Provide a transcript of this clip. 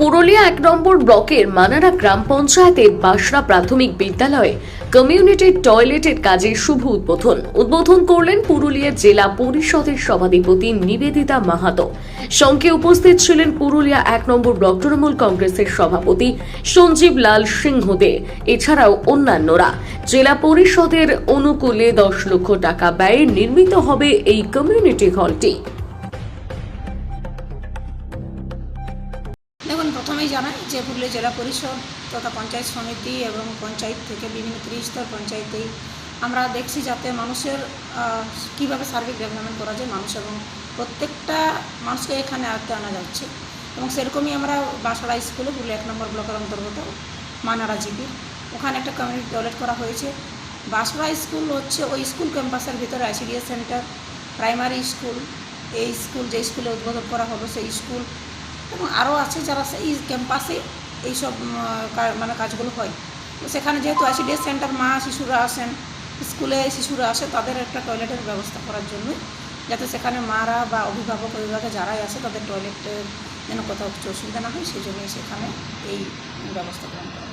পুরুলিয়া এক নম্বর ব্লকের মানারা গ্রাম পঞ্চায়েতের বাসরা প্রাথমিক বিদ্যালয়ে কমিউনিটি টয়লেটের কাজে শুভ উদ্বোধন। উদ্বোধন করলেন পুরুলিয়া জেলা পরিষদের সভাধিপতি নিবেদিতা মাহাতো। সঙ্গে উপস্থিত ছিলেন পুরুলিয়া এক নম্বর ব্লক তৃণমূল কংগ্রেসের সভাপতি সঞ্জীব লাল সিংহ দে এছাড়াও অন্যান্যরা। জেলা পরিষদের অনুকূলে দশ লক্ষ টাকা ব্যয়ে নির্মিত হবে এই কমিউনিটি হলটি। প্রথমেই জানাই যে পুরুলিয়া জেলা পরিষদ তথা পঞ্চায়েত সমিতি এবং পঞ্চায়েত থেকে বিভিন্ন ত্রিস্তর পঞ্চায়েতেই আমরা দেখছি যাতে মানুষের কীভাবে সার্বিক ডেভেলপমেন্ট করা যায় মানুষ এবং প্রত্যেকটা মানুষকে এখানে আয়ত্তে আনা যাচ্ছে। এবং সেরকমই আমরা বাসড়া স্কুলে পুরুলিয়া এক নম্বর ব্লকের অন্তর্গত মানারা জিপির ওখানে একটা কমিউনিটি টয়লেট করা হয়েছে। বাসড়া স্কুল হচ্ছে ওই স্কুল ক্যাম্পাসের ভিতরে আইসিডিএস সেন্টার, প্রাইমারি স্কুল, এই স্কুল যে স্কুলে উদ্বোধন করা হলো সেই স্কুল এবং আরও আছে যারা এই ক্যাম্পাসে এইসব মানে কাজগুলো হয় তো সেখানে যেহেতু আইসিডিএস সেন্টার মা শিশুরা আসেন স্কুলে শিশুরা আসে, তাদের একটা টয়লেটের ব্যবস্থা করার জন্য যাতে সেখানে মারা বা অভিভাবক অভিভাবক যারাই আসে তাদের টয়লেটের যেন কোথাও কিছু অসুবিধা না হয় সেই জন্যই সেখানে এই ব্যবস্থা গ্রহণ করা।